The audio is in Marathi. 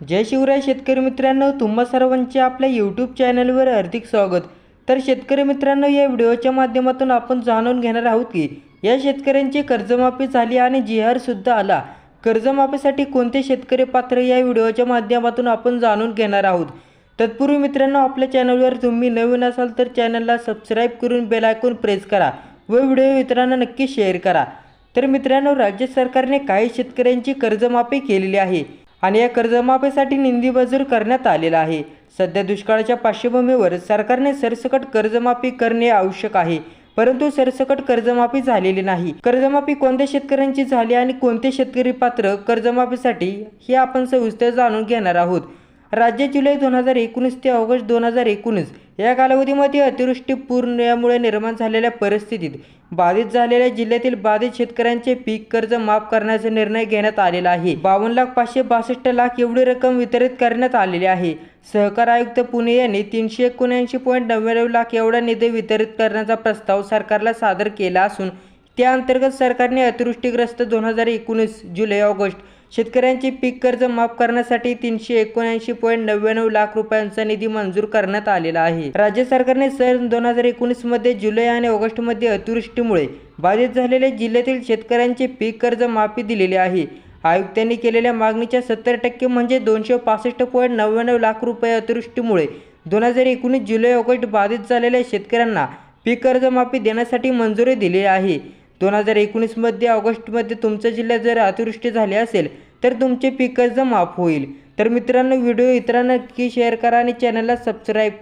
जय शिवराय शेतकरी मित्रांनो तुम्हा सर्वांचे आपल्या यूट्यूब चॅनलवर हार्दिक स्वागत. तर शेतकरी मित्रांनो या व्हिडिओच्या माध्यमातून आपण जाणून घेणार आहोत की या शेतकऱ्यांची कर्जमाफी झाली आणि जी सुद्धा आला. कर्जमाफीसाठी कोणते शेतकरी पात्र या व्हिडिओच्या माध्यमातून आपण जाणून घेणार आहोत. तत्पूर्वी मित्रांनो आपल्या चॅनलवर तुम्ही नवीन असाल तर चॅनलला सबस्क्राईब करून बेल आयकॉन प्रेस करा व व्हिडिओ मित्रांना नक्की शेअर करा. तर मित्रांनो राज्य सरकारने काही शेतकऱ्यांची कर्जमाफी केलेली आहे. आणि या कर्जमाफीसाठी निंदी मंजूर करण्यात आलेला आहे. सध्या दुष्काळाच्या पार्श्वभूमीवर सरकारने सरसकट कर्जमाफी करणे आवश्यक आहे परंतु सरसकट कर्जमाफी झालेली नाही. कर्जमाफी कोणत्या शेतकऱ्यांची झाली आणि कोणते शेतकरी पात्र कर्जमाफीसाठी हे आपण सविस्तर जाणून घेणार आहोत. राज्य जुलै दोन हजार एकोणीस ते ऑगस्ट दोन हजार एकोणीस या कालावधीमध्ये अतिवृष्टी पूर्ण यामुळे निर्माण झालेल्या परिस्थितीत बाधित झालेल्या जिल्ह्यातील बाधित शेतकऱ्यांचे पीक कर्ज माफ करण्याचा निर्णय घेण्यात आलेला आहे. बावन्न लाख पाचशे बासष्ट लाख एवढी रक्कम वितरित करण्यात आलेली आहे. सहकार आयुक्त पुणे यांनी तीनशे एकोणऐंशी पॉईंट नव्याण्णव लाख एवढा निधी वितरित करण्याचा प्रस्ताव सरकारला सादर केला असून त्या अंतर्गत सरकारने अतिवृष्टीग्रस्त दोन हजार एकोणीस जुलै ऑगस्ट शेतकऱ्यांचे पीक कर्ज माफ करण्यासाठी तीनशे एकोणऐंशी पॉईंट नव्याण्णव लाख रुपयांचा निधी मंजूर करण्यात आलेला आहे. राज्य सरकारने सन दोन हजार एकोणीसमध्ये जुलै आणि ऑगस्टमध्ये अतिवृष्टीमुळे बाधित झालेल्या जिल्ह्यातील शेतकऱ्यांचे पीक कर्ज माफी दिलेली आहे. आयुक्तांनी केलेल्या मागणीच्या सत्तर टक्के म्हणजे दोनशे पासष्ट पॉईंट नव्याण्णव लाख रुपये अतिवृष्टीमुळे दोन हजार एकोणीस जुलै ऑगस्ट बाधित झालेल्या शेतकऱ्यांना पीक कर्जमाफी देण्यासाठी मंजुरी दिली आहे. दोन हजार एकोणीसमध्ये ऑगस्टमध्ये तुमच्या जिल्ह्यात जर अतिवृष्टी झाली असेल तर तुमचे पीक कर्ज माफ होईल. तर मित्रांनो व्हिडिओ इतरांना नक्की शेअर करा आणि चॅनलला सबस्क्राईब